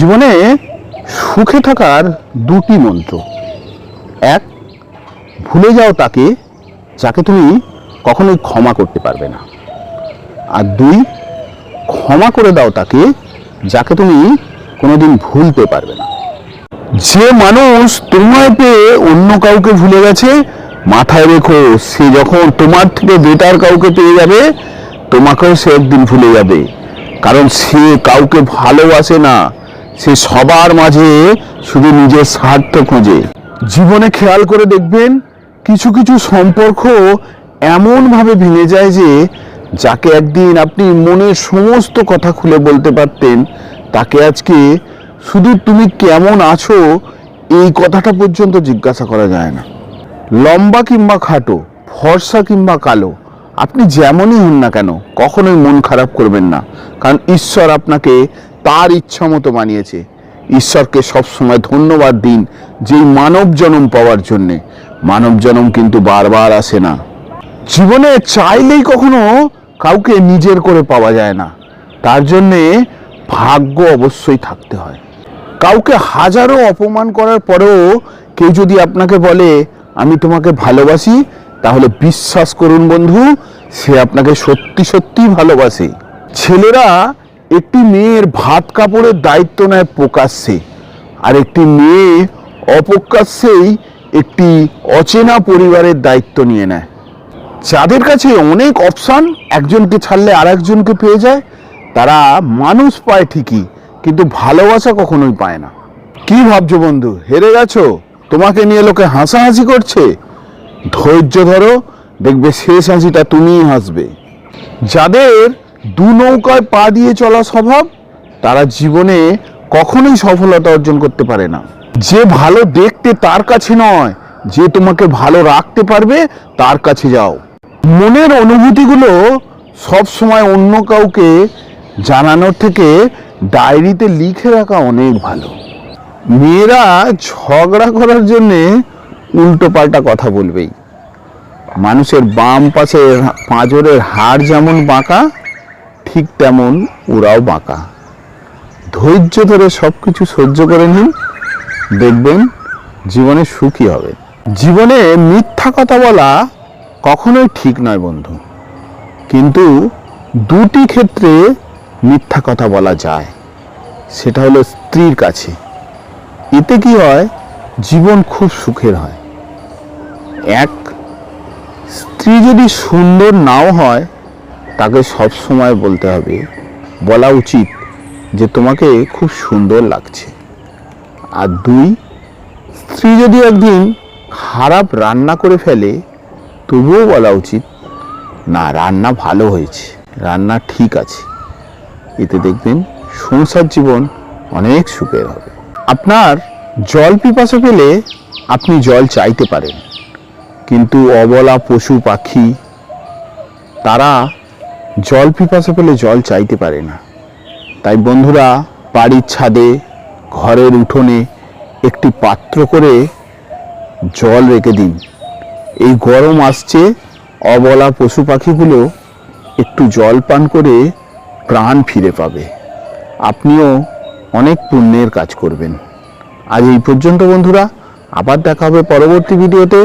জীবনে সুখে থাকার দুটি মন্ত্র। এক, ভুলে যাও তাকে, যাকে তুমি কখনোই ক্ষমা করতে পারবে না। আর দুই, ক্ষমা করে দাও তাকে, যাকে তুমি কোনোদিন ভুলতে পারবে না। যে মানুষ তোমায় পেয়ে অন্য কাউকে ভুলে গেছে, মাথায় রেখো, সে যখন তোমার থেকে বেটার কাউকে পেয়ে যাবে, তোমাকেও সে একদিন ভুলে যাবে। কারণ সে কাউকে ভালোবাসে না। সে সবার মাঝে শুধু নিজের স্বার্থ খোঁজে। জীবনে খেয়াল করে দেখবেন, কিছু কিছু সম্পর্ক এমনভাবে ভেঙে যায় যে, যাকে একদিন আপনি মনের সমস্ত কথা খুলে বলতে পারতেন, তাকে আজকে শুধু তুমি কেমন আছো, এই কথাটা পর্যন্ত জিজ্ঞাসা করা যায় না। লম্বা কিংবা খাটো, ফর্সা কিংবা কালো, আপনি যেমনই হন না কেন, কখনোই মন খারাপ করবেন না। কারণ ঈশ্বর আপনাকে তার ইচ্ছা মতো বানিয়েছে। ঈশ্বরকে সবসময় ধন্যবাদ দিন যেই মানব জনম পাওয়ার জন্যে। মানব জনম কিন্তু বারবার আসে না। জীবনে চাইলেই কখনো কাউকে নিজের করে পাওয়া যায় না। তার জন্যে ভাগ্য অবশ্যই থাকতে হয়। কাউকে হাজারো অপমান করার পরেও কেউ যদি আপনাকে বলে, আমি তোমাকে ভালোবাসি, তাহলে বিশ্বাস করুন বন্ধু, সে আপনাকে সত্যি সত্যি ভালোবাসে। ছেলেরা একটি মেয়ের ভাত কাপড়ের দায়িত্ব নেয় প্রকাশ্যে, আর একটি মেয়ে অপ্রকাশ্যেই একটি অচেনা পরিবারের দায়িত্ব নিয়ে নেয়। যাদের কাছে অনেক অপশান, একজনকে ছাড়লে আর একজনকে পেয়ে যায়, তারা মানুষ পায় ঠিকই, কিন্তু ভালোবাসা কখনোই পায় না। কি ভাবছ বন্ধু, হেরে গেছো? তোমাকে নিয়ে লোকে হাসাহাসি করছে? ধৈর্য ধরো, দেখবে শেষ হাসিটা তুমিই হাসবে। যাদের দু নৌকায় পা দিয়ে চলা স্বভাব তারা জীবনে কখনোই সফলতা অর্জন করতে পারে না। যে ভালো দেখতে তার কাছে নয়, যে তোমাকে ভালো রাখতে পারবে তার কাছে যাও। মনের অনুভূতিগুলো সব সময় অন্য কাউকে জানানোর থেকে ডায়েরিতে লিখে রাখা অনেক ভালো। মেয়েরা ঝগড়া করার জন্যে উল্টো পাল্টা কথা বলবেই। মানুষের বাম পাশে পাঁজরের হাড় যেমন বাঁকা ঠিক তেমন ওরাও বাঁকা। ধৈর্য ধরে সব কিছু সহ্য করে নিন, দেখবেন জীবনে সুখী হবে। জীবনে মিথ্যা কথা বলা কখনোই ঠিক নয় বন্ধু। কিন্তু দুটি ক্ষেত্রে মিথ্যা কথা বলা যায়। সেটা হলো স্ত্রীর কাছে। এতে কি হয়? জীবন খুব সুখের হয়। এক, স্ত্রী যদি সুন্দর নাও হয় তাকে সব সময় বলতে হবে, বলা উচিত যে তোমাকে খুব সুন্দর লাগছে। আর দুই, স্ত্রী যদি একদিন খারাপ রান্না করে ফেলে, তবুও বলা উচিত, না, রান্না ভালো হয়েছে, রান্না ঠিক আছে। এতে দেখবেন সংসার জীবন অনেক সুখের হবে। আপনার জল পিপাসা পেলে আপনি জল চাইতে পারেন, কিন্তু অবলা পশু পাখি, তারা জল পিপাসা পেলে জল চাইতে পারে না। তাই বন্ধুরা, বাড়ির ছাদে, ঘরের উঠোনে একটি পাত্র করে জল রেখে দিন। এই গরম আসছে, অবলা পশু পাখিগুলো একটু জল পান করে প্রাণ ফিরে পাবে। আপনিও অনেক পুণ্যের কাজ করবেন। আজ এই পর্যন্ত বন্ধুরা, আবার দেখা হবে পরবর্তী ভিডিওতে।